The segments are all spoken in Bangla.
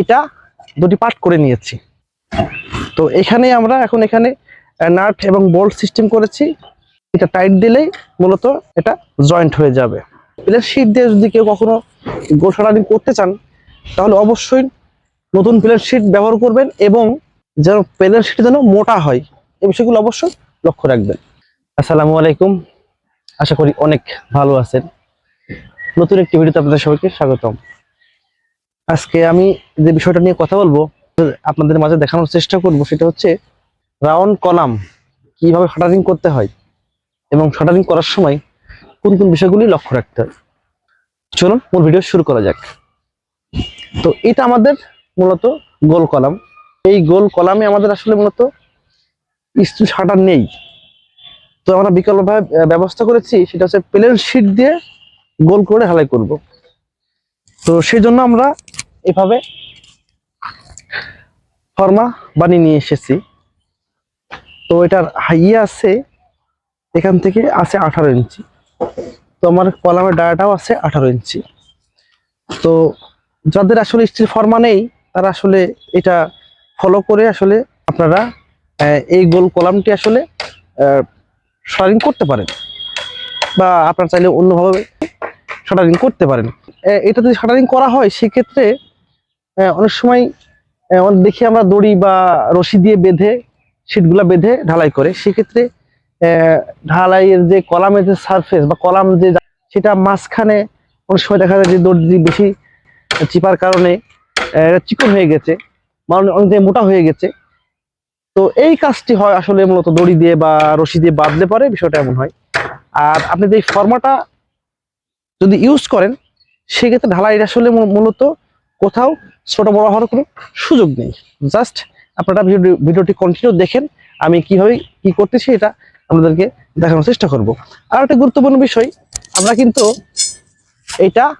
এটা দুটি পার্ট করে নিয়েছি। তো এখানে আমরা এখন এখানে নাট এবং বোল্ট সিস্টেম করেছি। এটা টাইট দিলেই মূলত এটা জয়েন্ট হয়ে যাবে। প্লেন শিট দিয়ে যদি কেউ কখনো রানিং করতে চান, তাহলে অবশ্যই নতুন প্লেন শিট ব্যবহার করবেন এবং যেন প্লেন শিট যেন মোটা হয় এই বিষয়গুলো অবশ্যই লক্ষ্য রাখবেন। আসসালামু আলাইকুম। আশা করি অনেক ভালো আছেন। নতুন একটি ভিডিওতে আপনাদের সবাইকে স্বাগতম। আজকে আমি যে বিষয়টা নিয়ে কথা বলব, আপনাদের মাঝে দেখানোর চেষ্টা করব, সেটা হচ্ছে রাউন্ড কলাম, কীভাবে শাটারিং করতে হয় এবং শাটারিং করার সময় কোন কোন বিষয়গুলি লক্ষ্য রাখতে হয়। চলুন, মূল ভিডিও শুরু করা যাক। তো এটা আমাদের মূলত গোল কলাম। এই গোল কলামে আমাদের আসলে মূলত স্টিল শাটার নেই। তো আমরা বিকল্পভাবে ব্যবস্থা করেছি, সেটা হচ্ছে প্লেন শিট দিয়ে গোল করে হালাই করব। তো সেই জন্য আমরা এভাবে ফর্মা বানিয়ে নিয়ে এসেছি। তো এটার হাইয়ে আছে, এখান থেকে আছে আঠারো ইঞ্চি। তো আমার কলামের ডায়াটাও আছে আঠারো ইঞ্চি। তো যাদের আসলে স্টিল ফর্মা নেই, তারা আসলে এটা ফলো করে আসলে আপনারা এই গোল কলামটি আসলে শাটারিং করতে পারেন। বা আপনারা চাইলে অন্যভাবে শাটারিং করতে পারেন। এটা যদি শাটারিং করা হয়, সেক্ষেত্রে অনেক সময় অনেক দেখি আমরা দড়ি বা রশি দিয়ে বেঁধে শিটগুলা বেঁধে ঢালাই করে। সেক্ষেত্রে ঢালাইয়ের যে কলামের যে সারফেস বা কলাম যে সেটা মাঝখানে অনেক সময় দেখা যায় যে দড়ি বেশি চিপার কারণে চিকন হয়ে গেছে মানে অনেক জায়গায় মোটা হয়ে গেছে। তো এই কাজটি হয় আসলে মূলত দড়ি দিয়ে বা রশি দিয়ে বাঁধলে পরে, বিষয়টা এমন হয়। আর আপনি যে ফর্মাটা যদি ইউজ করেন, সেক্ষেত্রে ঢালাই আসলে মূলত কোথাও ছোট বড় হওয়ার কোনো সুযোগ নেই। জাস্ট আপনারা ভিডিও- ভিডিওটি কন্টিনিউ দেখেন, আমি কীভাবে কি করতেছি এটা আপনাদেরকে দেখানোর চেষ্টা করব। আর একটা গুরুত্বপূর্ণ বিষয়, আমরা কিন্তু এটা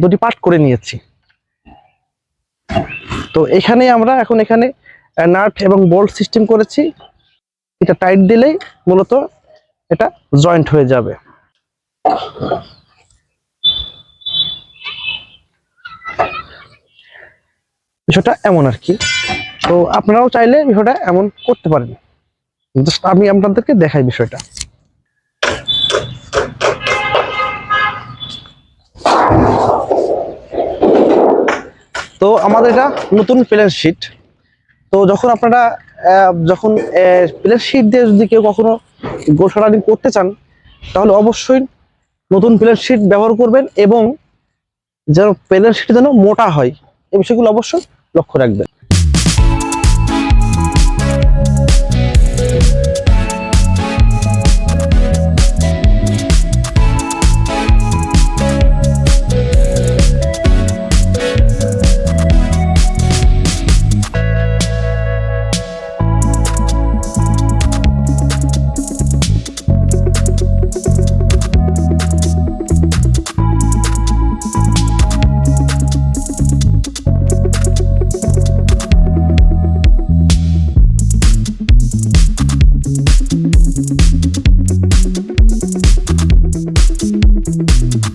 দুটি পার্ট করে নিয়েছি। তো এখানে আমরা এখন এখানে নাট এবং বোল্ট সিস্টেম করেছি। এটা টাইট দিলেই মূলত এটা জয়েন্ট হয়ে যাবে। বিষয়টা এমন আর কি। তো আপনারাও চাইলে বিষয়টা এমন করতে পারেন। জাস্ট আমি আপনাদেরকে দেখাই বিষয়টা। তো আমাদের এটা নতুন প্লেন শিট তো যখন আপনারা যখন প্লেন শিট দিয়ে যদি কেউ কখনো শাটারিং করতে চান, তাহলে অবশ্যই নতুন প্লেন শিট ব্যবহার করবেন এবং যেন প্লেন শিট যেন মোটা হয়, এই বিষয়গুলো অবশ্যই লক্ষ্য রাখবেন। Thank you.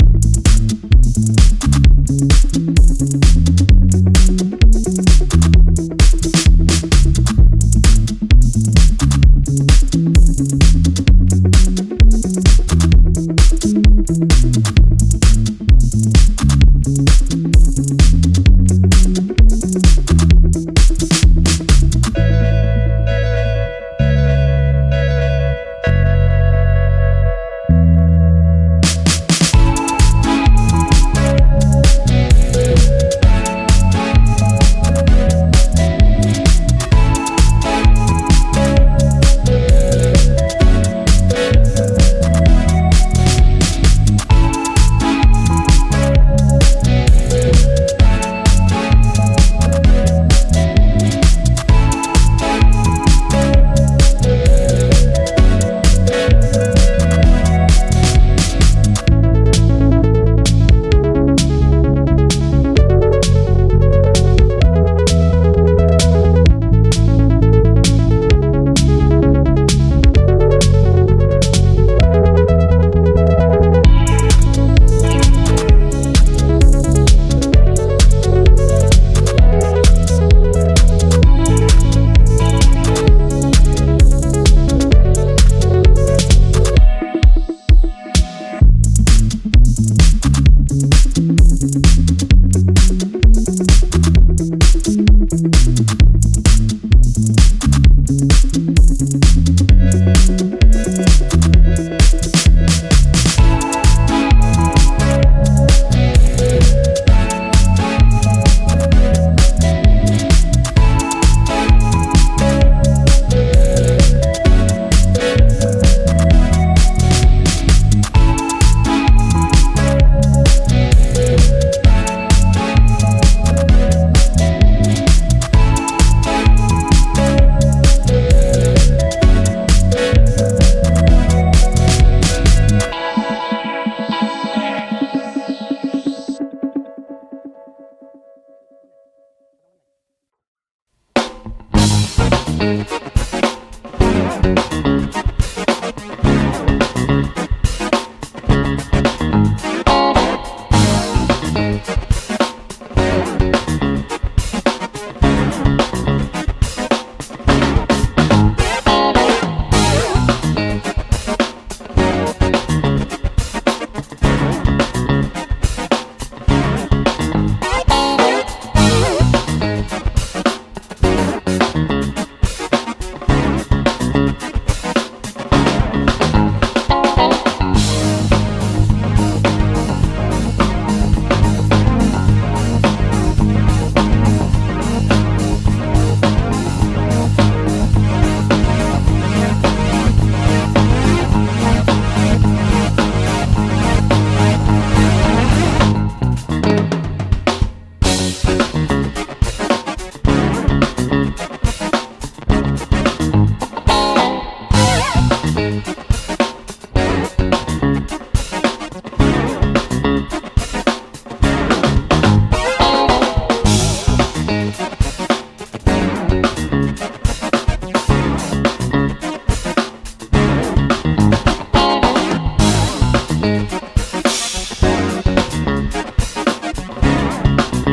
তো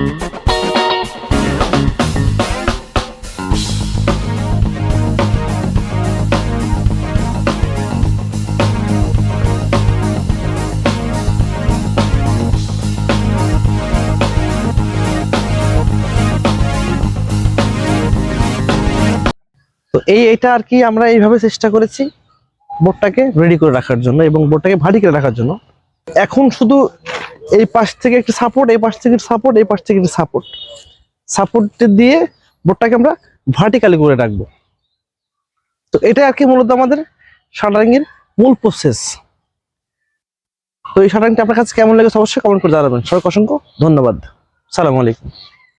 এই এটা আর কি আমরা এইভাবে চেষ্টা করেছি বোর্ডটাকে রেডি করে রাখার জন্য এবং বোর্ডটাকে ভারী করে রাখার জন্য। এখন শুধু এই পাশ থেকে একটু সাপোর্ট এই পাশ থেকে সাপোর্ট এই পাশ থেকে একটু সাপোর্ট সাপোর্ট দিয়ে বোর্ডটাকে আমরা ভার্টিক্যালি করে রাখব। তো এটা আর কি মূলত আমাদের শাটারিংয়ের মূল প্রসেস তো এই শাটারিংটা আপনার কাছে কেমন লেগেছে অবশ্যই কমেন্ট করে জানাবেন। সবাই অসংখ্য ধন্যবাদ। সালাম আলাইকুম।